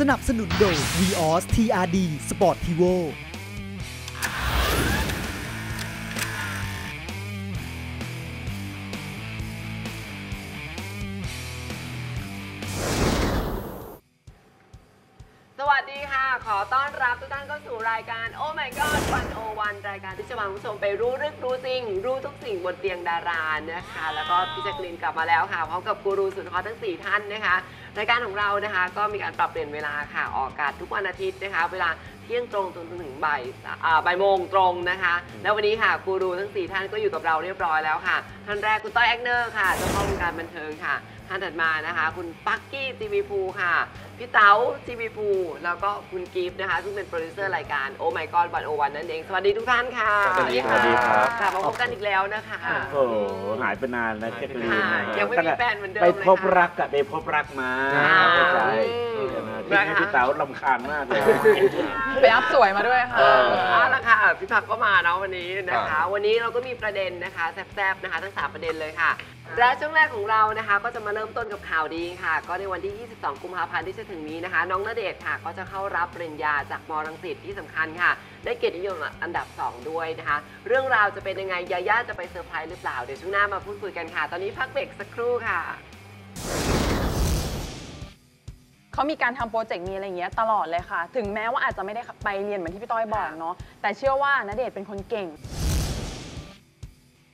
สนับสนุนโดย Vios TRD Sport Tivo สวัสดีค่ะ ขอต้อนรับทุกท่านเข้าสู่รายการ Oh My God วันโอวันรายการที่จะพาคุณผู้ชมไปรู้ลึกรู้จริง รู้ทุกสิ่งบนเตียงดารานะคะ แล้วก็พี่แจ็คลินกลับมาแล้วค่ะพร้อมกับกูรูสุดฮอตทั้ง 4 ท่านนะคะ รายการของเรานะคะ ก็มีการปรับเปลี่ยนเวลาค่ะ ออกอากาศทุกวันอาทิตย์นะคะ เวลา เที่ยงตรงจนถึงบ่ายอ่าบ่ายโมงตรงนะคะ แล้ววันนี้ค่ะกูรูทั้ง 4 ท่านก็อยู่กับเราเรียบร้อยแล้วค่ะ ท่านแรกคุณต้อยแอคเนอร์ค่ะเจ้าพ่อวงการบันเทิงค่ะ ท่านถัดมานะคะ คุณปักกี้จีวีพูค่ะ พี่เต๋าจีวีพูแล้วก็คุณกิฟต์นะคะ ซึ่งเป็นโปรดิวเซอร์รายการโอ my god วันโอวันนั่นเอง สวัสดีทุกท่านค่ะสวัสดีครับสวัสดีครับกลับมาพบกันอีกแล้วนะคะ โอ้โหหายไปนานนะเจ๊กลีนค่ะนะยังไม่มีแฟนเหมือนเดิมไปเลยพบค่ะรักกับไปพบรักมาอ่าเข้าใจอืมที่นี่พี่เต๋าลำคาญมากเลยไปอัพสวยมาด้วยค่ะ เออเอาละค่ะพี่ผักก็มาเนาะวันนี้นะครัคะบวันนี้เราก็มีประเด็นนะคะแซ่บๆนะคะทั้ง 3 ประเด็นเลยค่ะ และช่วงแรกของเรานะคะ ก็จะมาเริ่มต้นกับข่าวดีค่ะ ก็ในวันที่ 22 กุมภาพันธ์ที่จะถึงนี้นะคะ น้องณเดชน์ค่ะ ก็จะเข้ารับปริญญาจากมรังสิตที่สำคัญค่ะ ได้เกียรตินิยมอันดับ 2 ด้วยนะคะ เรื่องราวจะเป็นยังไงยาย่าจะไปเซอร์ไพรส์หรือเปล่าเดี๋ยวช่วงหน้ามาพูดคุยกันค่ะ ตอนนี้พักเบรกสักครู่ค่ะ เขามีการทำโปรเจกต์มีอะไรอย่างเงี้ยตลอดเลยค่ะ ถึงแม้ว่าอาจจะไม่ได้ไปเรียนเหมือนที่พี่ต้อยบอกเนาะแต่เชื่อว่าณเดชน์เป็นคนเก่ง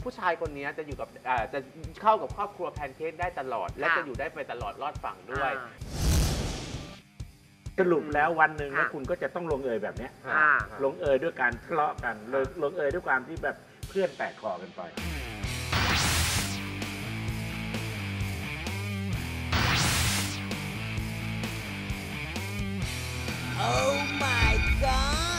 ผู้ชายคนนี้จะอยู่กับอ่าจะเข้ากับครอบครัวแพนเค้กได้ตลอด และค่ะ จะอยู่ได้ไปตลอดรอดฝั่งด้วย สรุปแล้ววันหนึ่งนะค่ะ คุณก็จะต้องลงเอยแบบเนี้ย อ่า ลงเอยด้วยการทะเลาะกันลงลงเอยด้วยความที่แบบเพื่อนแตกคอกันไป Oh my god!